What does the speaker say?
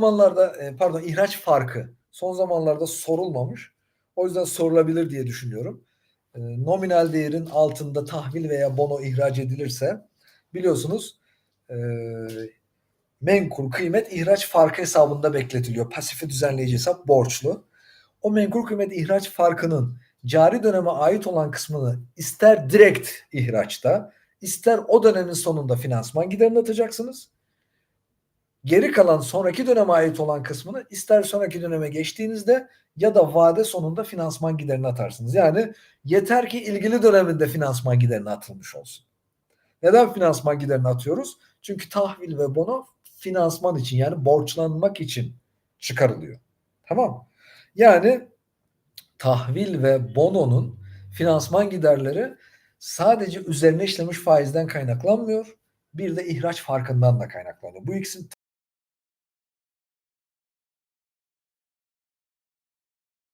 zamanlarda e, pardon ihraç farkı son zamanlarda sorulmamış. O yüzden sorulabilir diye düşünüyorum. E, Nominal değerin altında tahvil veya bono ihraç edilirse biliyorsunuz e, menkul kıymet ihraç farkı hesabında bekletiliyor. Pasifi düzenleyici hesap borçlu. O menkul kıymet ihraç farkının cari döneme ait olan kısmını ister direkt ihraçta ister o dönemin sonunda finansman giderini atacaksınız. Geri kalan sonraki döneme ait olan kısmını ister sonraki döneme geçtiğinizde ya da vade sonunda finansman giderini atarsınız. Yani yeter ki ilgili döneminde finansman giderini atılmış olsun. Neden finansman giderini atıyoruz? Çünkü tahvil ve bono finansman için yani borçlanmak için çıkarılıyor. Tamam Yani tahvil ve bononun finansman giderleri sadece üzerine işlemiş faizden kaynaklanmıyor. Bir de ihraç farkından da kaynaklanıyor. Bu ikisini